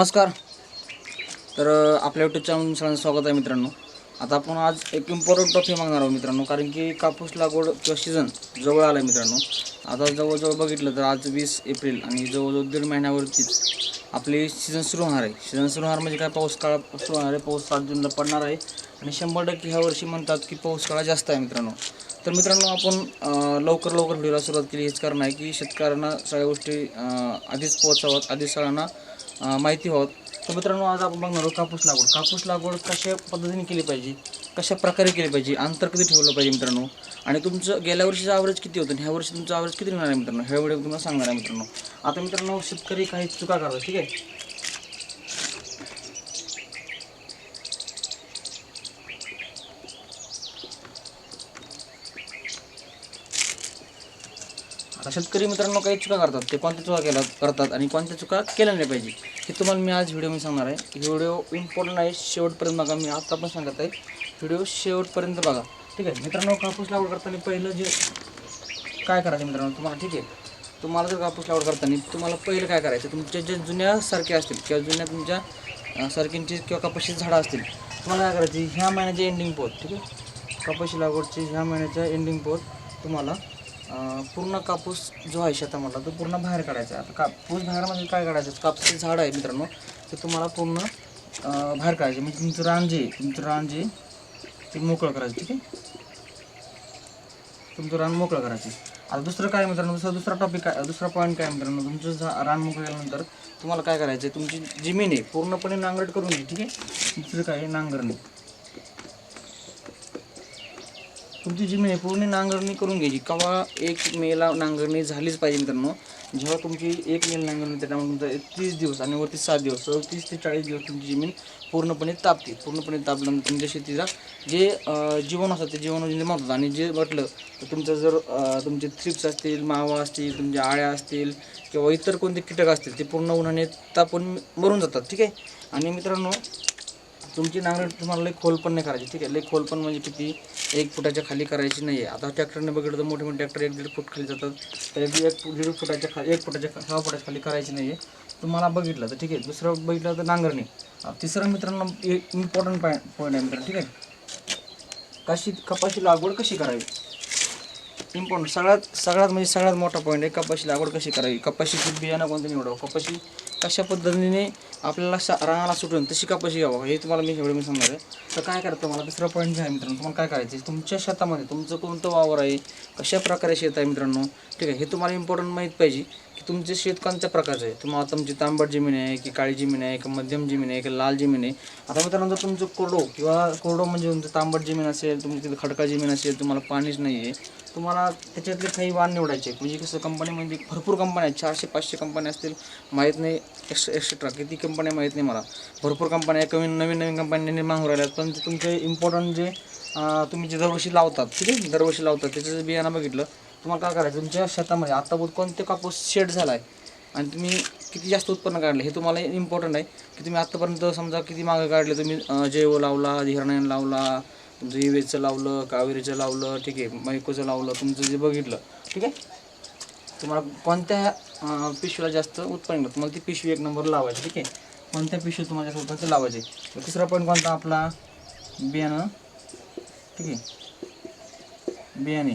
नमस्कार. तर आपल्या युट्यूब चॅनल सगळ्यांचं स्वागत आहे मित्रांनो. आता आपण आज एक इम्पॉर्टंट टॉपिक मागणार आहोत मित्रांनो कारण की कापूस लागवड किंवा सीझन जवळ आला आहे मित्रांनो. आता जवळजवळ बघितलं तर आज वीस एप्रिल आणि जवळजवळ दीड महिन्यावरतीच आपली सीझन सुरू होणार आहे. सीझन सुरू होणार म्हणजे काय? पाऊस काळ सुरू होणार आहे. पाऊस सात जूनला पडणार आहे. आणि शंभर टक्के ह्या वर्षी म्हणतात की पाऊस काळा जास्त आहे मित्रांनो. तर मित्रांनो आपण लवकर लवकर व्हिडिओला सुरुवात केली. हेच कारण आहे की शेतकऱ्यांना सगळ्या गोष्टी आधीच पोहोचाव्यात. आधीच सगळ्यांना माहिती आहोत तर मित्रांनो आज आपण बघणार आहोत कापूस लागवड. कापूस लागवड कशा पद्धतीने केली पाहिजे? कशा प्रकारे केली पाहिजे? अंतर किती ठेवलं पाहिजे मित्रांनो? आणि तुमचं गेल्या वर्षीचं ॲव्हरेज किती होतं? आणि ह्या वर्षी तुमचं ॲव्हरेज किती होणार आहे मित्रांनो? ह्या व्हिडिओ तुम्हाला सांगणार आहे मित्रांनो. आता मित्रांनो शेतकरी काही चुका करतात ठीक आहे? शेतकरी मित्रांनो काही चुका करतात. ते कोणत्या चुका केला करतात आणि कोणत्या चुका केल्या नाही पाहिजे हे तुम्हाला मी आज व्हिडिओ मी सांगणार आहे. व्हिडिओ इम्पॉर्टंट आहे शेवटपर्यंत बघा. मी आता पण सांगत आहे व्हिडिओ शेवटपर्यंत बघा. ठीक आहे? मित्रांनो कापूस लागवड करताना पहिलं जे काय करायचं मित्रांनो? तुम्हाला ठीक आहे? तुम्हाला जर कापूस लागवड करताना तुम्हाला पहिलं काय करायचं? तुमच्या जे जुन्या सारखे असतील किंवा जुन्या तुमच्या सारखींची किंवा कपाशीची झाडं असतील तुम्हाला काय करायची? ह्या महिन्याचे एंडिंग पोत ठीक आहे? कपाशी लागवडची ह्या महिन्याच्या एंडिंग पोत तुम्हाला पूर्ण कापूस जो आहे शेतामधला तो पूर्ण बाहेर काढायचा आहे. आता कापूस बाहेर म्हणजे काय काढायचं? कापूसचं झाड आहे मित्रांनो ते तुम्हाला पूर्ण बाहेर काढायचे. म्हणजे तुमचं रान जे आहे, तुमचं रान जे आहे, ते मोकळं करायचं ठीक आहे? तुमचं रान मोकळं करायचं. आता दुसरं काय मित्रांनो? दुसरा दुसरा टॉपिक काय दुसरा पॉईंट काय मित्रांनो? तुमचं झा- रान मोकळं केल्यानंतर तुम्हाला काय करायचं आहे तुमची जमीन आहे पूर्णपणे नांगरट करून घ्या ठीक आहे? दुसरं काय आहे नांगरणी तुमची जमीन आहे पूर्ण नांगरणी करून घ्यायची केव्हा एक मेला नांगरणी झालीच पाहिजे मित्रांनो. जेव्हा तुमची एक मेल नांगरणी त्यामुळे तुमचा तीस दिवस आणि वरती सात दिवस तीस ते चाळीस दिवस तुमची जमीन पूर्णपणे तापते. पूर्णपणे तापल्यानंतर तुमच्या शेतीला जे जीवन असतं ते जीवन म्हणजे निर्माण होतं आणि जे म्हटलं तर तुमचं जर तुमचे थ्रिप्स असतील मावा असतील तुमच्या आळ्या असतील किंवा इतर कोणते कीटक असतील ते पूर्ण उन्हाने तापून मरून जातात ठीक आहे? आणि मित्रांनो तुमची नांगरट तुम्हाला लई खोल पण नाही करायची ठीक आहे? लई खोल पण म्हणजे किती एक फुटाच्या खाली करायची नाही आहे आता ट्रॅक्टरने बघितलं तर मोठे मोठे ट्रॅक्टर एक दीड फूट खाली जातात. एक एक दीड फुटाच्या खाली एक फुटाच्या सहा फुटाच्या खाली करायची नाही आहे तुम्हाला बघितलं तर ठीक आहे. दुसरं बघितलं तर नांगरणी. अं, तिसरं मित्रांनो एक इम्पॉर्टंट पॉईंट पॉईंट आहे मित्रांनो ठीक आहे? कशी कपाशी लागवड कशी करावी? इम्पॉर्टंट सगळ्यात सगळ्यात म्हणजे सगळ्यात मोठा पॉईंट आहे कपाशी लागवड कशी करावी? कपाशीची बियाणं कोणतं निवडावं? कपाशी कशा पद्धतीने आपल्याला शा रानाला सुटून तशी कपाशी घ्यावं हे तुम्हाला मी एवढं मी सांगणार आहे. तर काय करतं मला दुसरा पॉईंट आहे मित्रांनो तुम्हाला काय करायचं आहे तुमच्या शेतामध्ये तुमचं कोणतं वावर आहे? कशा प्रकारे शेत आहे मित्रांनो? ठीक आहे हे तुम्हाला इम्पॉर्टंट माहीत पाहिजे की तुमचे शेत कोणत्या प्रकारचं आहे? तुम्हाला तुमची तांबट जमीन आहे की काळी जमीन आहे की मध्यम जमीन आहे की लाल जमीन आहे. आता मित्रांनो जर तुमचं कोरडो किंवा कोरडो म्हणजे तुमचं तांबट जमीन असेल तुमची तिथं खडका जमीन असेल तुम्हाला पाणीच नाही आहे तुम्हाला त्याच्यातले काही वाण निवडायचे म्हणजे कसं कंपनीमध्ये भरपूर कंपन्या आहेत. चारशे पाचशे कंपन्या असतील माहीत नाही एक्स्ट्रा एक्स्ट्रा किती कंपन्या माहीत नाही मला. भरपूर कंपन्या कमी नवीन नवीन कंपन्या निर्माण होऊ राहिल्यात. पण ते तुमचे इम्पॉर्टंट जे तुम्ही जे दरवर्षी लावतात ठीक आहे? दरवर्षी लावतात. त्याचं जे बियाणं बघितलं तुम्हाला काय करायचं? तुमच्या शेतामध्ये आता कोणते कापूस शेड झाला आहे आणि तुम्ही किती जास्त उत्पन्न काढलं? हे तुम्हाला इम्पॉर्टंट आहे की तुम्ही आत्तापर्यंत समजा किती मागं काढले? तुम्ही जैव लावला हिरणायन लावला तुमचं इवेजचं लावलं कावेरीचं लावलं ठीक आहे मैकोचं लावलं तुमचं जे बघितलं ठीक आहे? तुम्हाला कोणत्या पिशवीला जास्त उत्पन्न मिळतं? तुम्हाला ती पिशवी एक नंबर लावायची ठीक आहे? कोणत्या पिशवी तुम्हाला जास्त उत्पन्न लावायचे. तर तिसरा पॉईंट कोणता आपला? बियाणं ठीक आहे? बियाणे.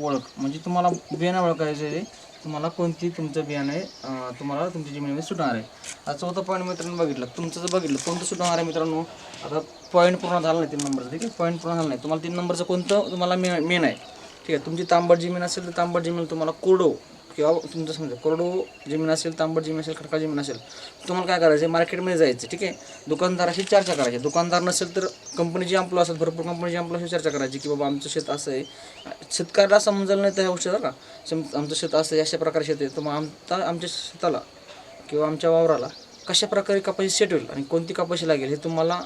ओळख. म्हणजे तुम्हाला बियाणं ओळखायचं आहे. तुम्हाला कोणती तुमचं बियाणं आहे तुम्हाला तुमच्या जमिनीमध्ये म्हणजे सुटणार आहे. आता चौथा पॉईंट मित्रांनो बघितलं तुमचं जर बघितलं कोणतं सुटणार आहे मित्रांनो? आता पॉईंट पूर्ण झाला नाही तीन नंबरचं ठीक आहे? पॉईंट पूर्ण झाला नाही. तुम्हाला तीन नंबरचं कोणतं तुम्हाला मे मेन आहे? ठीक आहे तुमची तांबट जमीन असेल तर तांबट जमीन तुम्हाला कोरडो किंवा तुमचं समजा कोरडो जमीन असेल तांबट जमीन असेल खडका जमीन असेल तुम्हाला काय करायचं आहे मार्केटमध्ये जायचं ठीक आहे? दुकानदाराशी चर्चा करायची. दुकानदार नसेल तर कंपनीची अंपलं असेल भरपूर कंपनीची अम्प्लॉयशी चर्चा करायची की बाबा आमचं शेत असं आहे. शेतकऱ्याला समजलं नाही तर ह्या गोष्टी का. सम आमचं शेत असं आहे अशा प्रकारे शेत आहे. तर मग आमचा आमच्या शेताला किंवा आमच्या वावराला कशा प्रकारे कपाशी सेट होईल आणि कोणती कपाशी लागेल हे तुम्हाला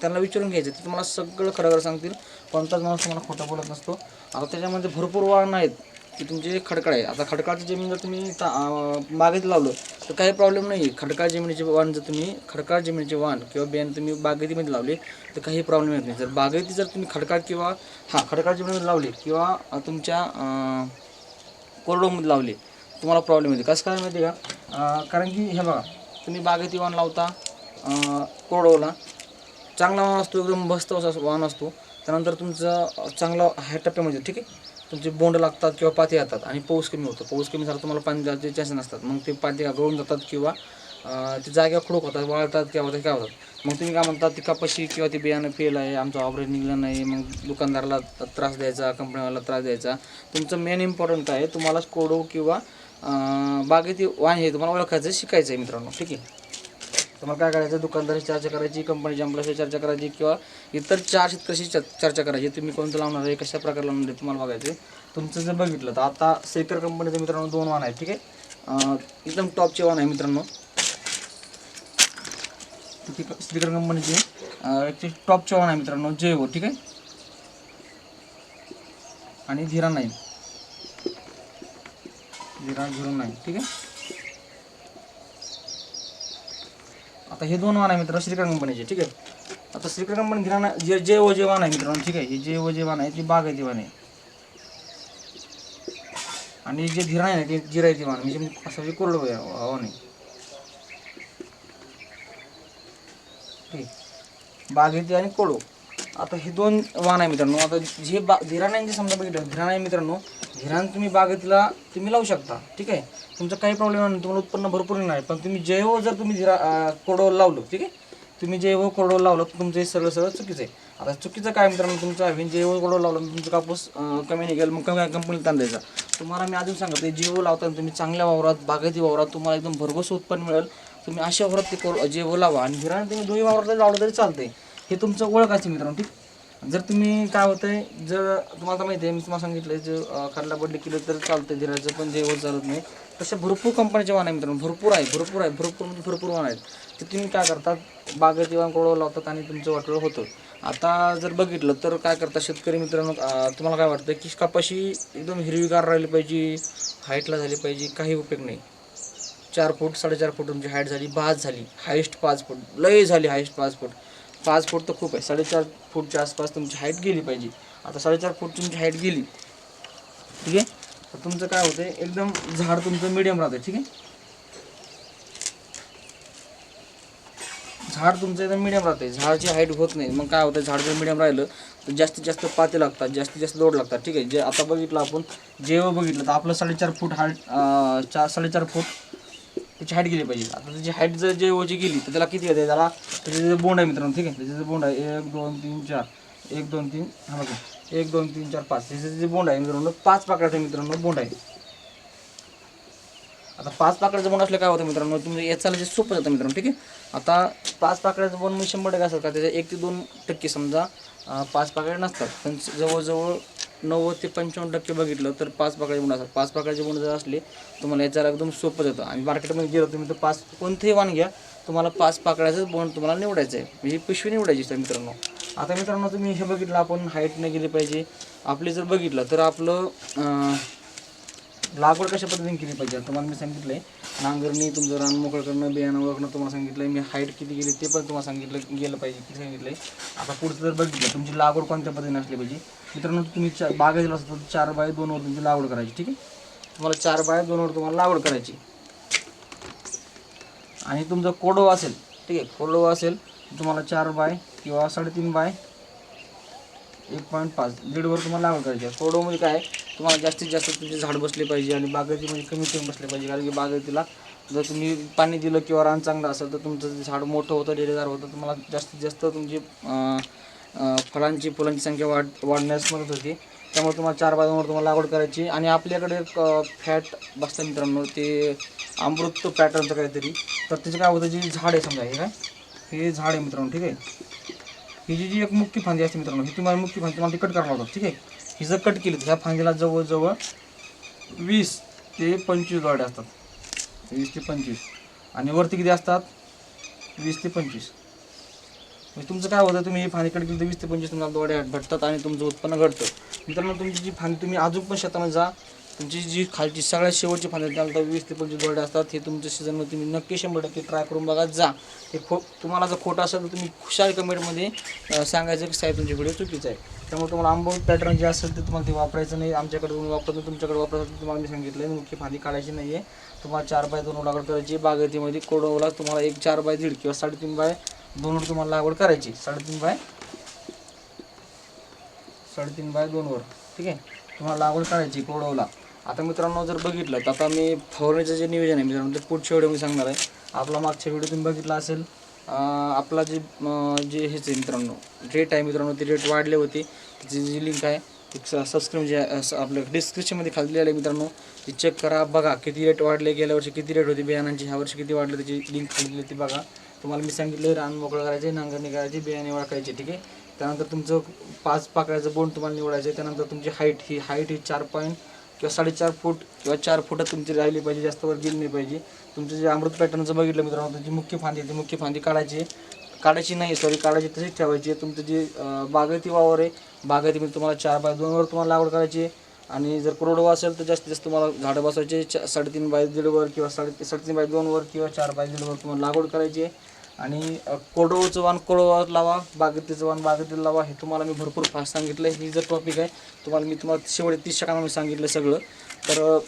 त्यांना विचारून घ्यायचं ते तुम्हाला सगळं खरं खरं सांगतील. कोणताच माणूस तुम्हाला खोटं बोलत नसतो. आता त्याच्यामध्ये भरपूर वाहन आहेत. की तुमचे खडकाळ आहे आता खडकाळची जमीन जर तुम्ही ता- बागेत लावलं तर काही प्रॉब्लेम नाही खडकाळ जमिनीचे वाण जर तुम्ही खडकाळ जमिनीचे वाण किंवा बियाण तुम्ही बागेतीमध्ये लावले तर काही प्रॉब्लेम येत नाही. जर बागेती जर तुम्ही खडकाळ किंवा हां खडकाळ जमिनीमध्ये लावली किंवा तुमच्या कोरडोमध्ये लावले तुम्हाला प्रॉब्लेम येते. कसं काय माहिती आहे का? कारण की हे बघा तुम्ही बागेती वाण लावता कोरडोला चांगला वाण असतो एकदम मस्त असा वाण असतो. त्यानंतर तुमचं चांगला ह्या टप्प्यामध्ये म्हणजे, ठीक आहे? तुमचे बोंड लागतात किंवा पाती येतात आणि पाऊस कमी होतो. पाऊस कमी झाला तुम्हाला पाणी द्यायचे चान्स नसतात. मग ते पाती गळून जातात किंवा ते जाग्या खडक होतात वाळतात किंवा होतात काय होतात? मग तुम्ही काय म्हणतात ती कपाशी किंवा ते बियाणं फेल आहे आमचं ऑपरेट निघलं नाही मग दुकानदाराला त्रास द्यायचा कंपनीवाला त्रास द्यायचा. तुमचं मेन इम्पॉर्टंट काय आहे? तुम्हाला कोडो किंवा बागेती वाण हे तुम्हाला ओळखायचं शिकायचं आहे मित्रांनो ठीक आहे? तुम्हाला काय करायचं? दुकानदाराशी चर्चा करायची कंपनीच्या एम्प्लॉयशी चर्चा करायची किंवा इतर चार शेतकऱ्याशी चर्चा करायची. तुम्ही कोणतं लावणार आहे? कशा प्रकारे लावणार आहे? तुम्हाला बघायचं आहे. तुमचं जर बघितलं तर आता सेकर कंपनीचं मित्रांनो दोन वाण आहेत ठीक आहे? एकदम टॉपचे वाण आहे मित्रांनो. स्पीकर कंपनीचे अं, एक टॉपचे आहे मित्रांनो. जेवो ठीक आहे? आणि झिरा नाही झिरा झिरो नाईन ठीक आहे? आता हे दोन वाहन आहे मित्र श्रीकर कंपनीचे ठीक आहे? आता श्रीकर कंपनी किराणा जे जे ओ जे वाहन आहे मित्रांनो ठीक आहे? हे जे ओ जे वाहन आहे ती बाग आहे ती वाहन आहे. आणि जे धीरा आहे ना ते जिरायची वाहन म्हणजे असं जे कोरडं वाहन आहे. ठीक बागेती आणि कोडो आता हे दोन वाहन आहे मित्रांनो आता जे बा धीराणांचे समजा बघितलं धिराणा आहे मित्रांनो हिरण तुम्ही बागेतला तुम्ही लावू शकता ठीक आहे? तुमचा काही प्रॉब्लेम नाही तुम्हाला उत्पन्न भरपूर येणार पण तुम्ही जैव जर तुम्ही हिरा अं, लावलं ठीक आहे? तुम्ही जैव कोरडो लावलं तर तुमचं हे सगळं सगळं चुकीचं आहे. आता चुकीचं काय मित्रांनो तुमचं आहे जैव कोरडो लावलं तुमचं तुमचा कापूस कमी निघेल मग कमी कंपनीला ताण द्यायचा तुम्हाला मी अजून सांगतो जैव लावताना तुम्ही चांगल्या वावरात बागायती वावरात तुम्हाला एकदम भरघोस उत्पन्न मिळेल. तुम्ही अशा वावरात ते कोर जैव लावा. आणि धीराण तुम्ही दोन्ही वावरात लावलं तरी चालते हे तुमचं ओळखायचं मित्रांनो ठीक? जर तुम्ही काय होतंय जर तुम्हाला तर माहिती आहे मी तुम्हाला सांगितलं जे खडला बड्डे केलं तर चालतंय धीराचं पण जेवण चालत नाही. तसे भरपूर कंपनीचे वाहन आहे मित्रांनो भरपूर आहे भरपूर आहे भरपूर म्हणजे भरपूर वाहन आहेत. तर तुम्ही काय करतात बागेत जेवण कोळवं लावतात आणि तुमचं वाटोळं होतं. आता जर बघितलं तर काय करतात शेतकरी मित्रांनो तुम्हाला काय वाटतं की कपाशी एकदम हिरवीगार राहिली पाहिजे हाईटला झाली पाहिजे काही उपयोग नाही. चार फूट साडेचार फूट तुमची हाईट झाली बाज झाली हायेस्ट पाच फूट लय झाली हायेस्ट पाच फूट. पाच फूट तर खूप आहे. साडेचार फूटच्या आसपास तुमची हाईट गेली पाहिजे. आता साडेचार फूट तुमची हाईट गेली. ठीक आहे? तर तुमचं काय होतं एकदम झाड तुमचं मिडियम राहतं ठीक आहे? झाड तुमचं एकदम मिडियम राहते झाडाची हाईट होत नाही. मग काय होतं झाड जर मिडियम राहिलं तर जास्तीत जास्त पाते लागतात. जास्तीत जास्त लोड लागतात. ठीक आहे? जे आता बघितलं आपण जेव्हा बघितलं तर आपलं साडेचार फूट हाईट चार साडेचार फूट त्याची हाईट गेली पाहिजे. आता त्याची हाईट जर जे ओची गेली तर त्याला किती येते त्याला त्याचे जे बोंड आहे मित्रांनो ठीक आहे? त्याचे जे बोंड आहे. एक दोन तीन चार. एक दोन तीन हा बघा एक दोन तीन चार पाच. त्याचे जे बोंड आहे मित्रांनो पाच पाकडाचे मित्रांनो बोंड आहे. आता पाच पाकळ्याचं बोंड असलं काय होतं मित्रांनो? तुम्ही याचाला जे सोपं जातं मित्रांनो ठीक आहे? आता पाच पाकळ्याचं बोंड मी शंभर टक्के असतात का त्याच्या एक ते दोन टक्के समजा पाच पाकळ्या नसतात. पण जवळजवळ नव्वद ते पंचावन्न टक्के बघितलं तर पाच पाकळ्याचे गुण असतात. पाच पाकळ्याचे गुण जर असले तुम्हाला याच्याला एकदम सोपं जातं. आणि मार्केटमध्ये गेलं तुम्ही तर पाच कोणतेही वाण घ्या तुम्हाला पाच पाकळ्याचंच बोंड तुम्हाला निवडायचं आहे म्हणजे पिशवी निवडायची आहे मित्रांनो. आता मित्रांनो तुम्ही हे बघितलं आपण हाईटने गेली पाहिजे. आपले जर बघितलं तर आपलं लागवड कशा पद्धतीने केली पाहिजे? तुम्हाला मी आहे नांगरणी तुमचं रान मोकळं करणं बियाणं ओळखणं तुम्हाला आहे मी हाईट किती गेली ते पण तुम्हाला सांगितलं गेलं पाहिजे किती आहे आता पुढचं जर बघितलं तुमची लागवड कोणत्या पद्धतीने असली पाहिजे? मित्रांनो तुम्ही चार बागेला असतो तर चार बाय दोनवर तुमची लागवड करायची ठीक आहे? तुम्हाला चार बाय दोनवर तुम्हाला लागवड करायची. आणि तुमचं कोडो असेल ठीक आहे कोडो असेल तुम्हाला चार बाय किंवा साडेतीन बाय एक पॉईंट पाच दीडवर तुम्हाला लागवड करायची आहे. कोरडोमध्ये काय आहे, तुम्हाला जास्तीत जास्त तुमचे झाड बसले पाहिजे आणि बागायती म्हणजे कमी कमी बसले पाहिजे. कारण की बागायतीला जर तुम्ही पाणी दिलं किंवा रान चांगलं असेल तर तुमचं जे झाड मोठं होतं डेरेदार होतं तुम्हाला जास्तीत जास्त तुमची फळांची फुलांची संख्या वाढ वाढण्यास मदत होते. त्यामुळे तुम्हाला चार बाजूवर तुम्हाला लागवड करायची. आणि आपल्याकडे एक फॅट बसतं मित्रांनो ते अमृत पॅटर्नचं काहीतरी. तर त्याचं काय होतं जे झाड आहे समजा हे काय? हे झाड आहे मित्रांनो ठीक आहे? ही जी जी एक मुख्य फांदी असते मित्रांनो ही तुम्हाला मुख्य फांदी तुम्हाला तिकट कट करावं लागतं ठीक आहे? ही जर कट केली तर ह्या फांदीला जवळजवळ वीस ते पंचवीस गाड्या असतात. वीस ते पंचवीस. आणि वरती किती असतात? वीस ते पंचवीस. म्हणजे तुमचं काय होतं तुम्ही ही फांदी कट केली तर वीस ते पंचवीस तुम्हाला दोड्या भेटतात आणि तुमचं उत्पन्न घडतं मित्रांनो तुमची जी फांदी तुम्ही अजून पण शेतामध्ये जा. तुमची जी खालची सगळ्यात शेवटची फांदी त्यानंतर वीस ते पंचवीस दोड्या असतात. हे तुमच्या सीझनमध्ये तुम्ही नक्की शंभर टक्के ट्राय करून बघा जा. हे खो तुम्हाला जर खोटं असेल तर तुम्ही खुशाल कमेंटमध्ये सांगायचं की साहेब तुमची व्हिडिओ चुकीचं आहे त्यामुळे तुम्हाला आंबोट पॅटर्न जे असेल ते तुम्हाला ते वापरायचं नाही. आमच्याकडे तुम्ही वापरत तुमच्याकडे वापरायचं तुम्हाला मी सांगितलं मुख्य फांदी काढायची नाही आहे तुम्हाला चार बाय दोन लागवड करायची. बागायतीमध्ये कोडवला तुम्हाला एक चार बाय दीड किंवा साडेतीन बाय दोनवर तुम्हाला लागवड करायची. साडेतीन बाय साडेतीन बाय दोनवर ठीक आहे? तुम्हाला लागवड करायची कोडवला. आता मित्रांनो जर बघितलं तर आता मी फवारणीचं जे नियोजन आहे मित्रांनो ते पुढच्या व्हिडिओ मी सांगणार आहे. आपला मागच्या व्हिडिओ तुम्ही बघितला असेल आपला जे जे हेच आहे मित्रांनो रेट आहे मित्रांनो ते रेट वाढले होते. त्याची जी लिंक आहे सबस्क्राईब जे असं आपलं डिस्क्रिप्शनमध्ये खाली आले आहे मित्रांनो. ती चेक करा बघा किती रेट वाढले गेल्या वर्षी किती रेट होते बियाणांची ह्या वर्षी किती वाढले त्याची लिंक खाली दिली ती बघा. तुम्हाला मी सांगितलं रान मोकळं करायचे नांगरणी करायची बियाणे ओळखायचे ठीक आहे? त्यानंतर तुमचं पाच पाकळ्याचं बोंड तुम्हाला निवडायचं आहे. त्यानंतर तुमची हाईट ही हाईट ही चार पॉईंट किंवा साडेचार फूट किंवा चार फुटात तुमची राहिली पाहिजे जास्त वर गेली नाही पाहिजे. तुमचं जे अमृत पॅटर्नचं बघितलं मित्रांनो तुमची मुख्य फांदी आहे ती मुख्य फांदी काढायची काढायची नाही सॉरी काढायची तशीच ठेवायची आहे. तुमचं जे बागायती वावर आहे बागायतीमध्ये म्हणजे तुम्हाला चार बाय दोनवर तुम्हाला लागवड करायची आहे. आणि जर करोडवा असेल तर जास्तीत जास्त तुम्हाला झाडं बसवायचे चा साडेतीन बाय दीडवर किंवा साडे साडेतीन बाय दोनवर किंवा चार बाय दीडवर तुम्हाला लागवड करायची आहे. आणि कोडोचं वाण कोडोवात लावा बागेतीचं वाण बागेतील लावा हे तुम्हाला मी भरपूर फास्ट सांगितलं ही जर टॉपिक आहे तुम्हाला मी तुम्हाला शेवटी तीस शकांना मी सांगितलं सगळं. तर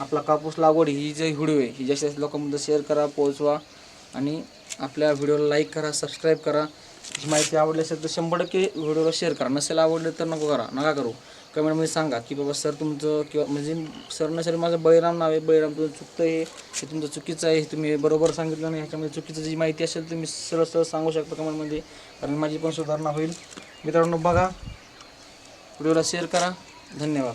आपला कापूस लागवड ही जे व्हिडिओ आहे ही जास्तीत जास्त लोकांमध्ये शेअर करा पोहोचवा. आणि आपल्या व्हिडिओला लाईक करा सबस्क्राईब करा. ही माहिती आवडली असेल तर शंभर टक्के व्हिडिओला शेअर करा. नसेल आवडलं तर नको करा. नका करू. कमेंटमध्ये सांगा की बाबा सर तुमचं किंवा म्हणजे सर नसेल माझं बळीराम नाव आहे बळीराम तुमचं चुकतं आहे हे तुमचं चुकीचं आहे हे तुम्ही बरोबर सांगितलं नाही ह्याच्यामध्ये चुकीचं जी माहिती असेल तुम्ही सरळ सरळ सांगू शकता कमेंटमध्ये कारण माझी पण सुधारणा होईल. मित्रांनो बघा व्हिडिओला शेअर करा. धन्यवाद.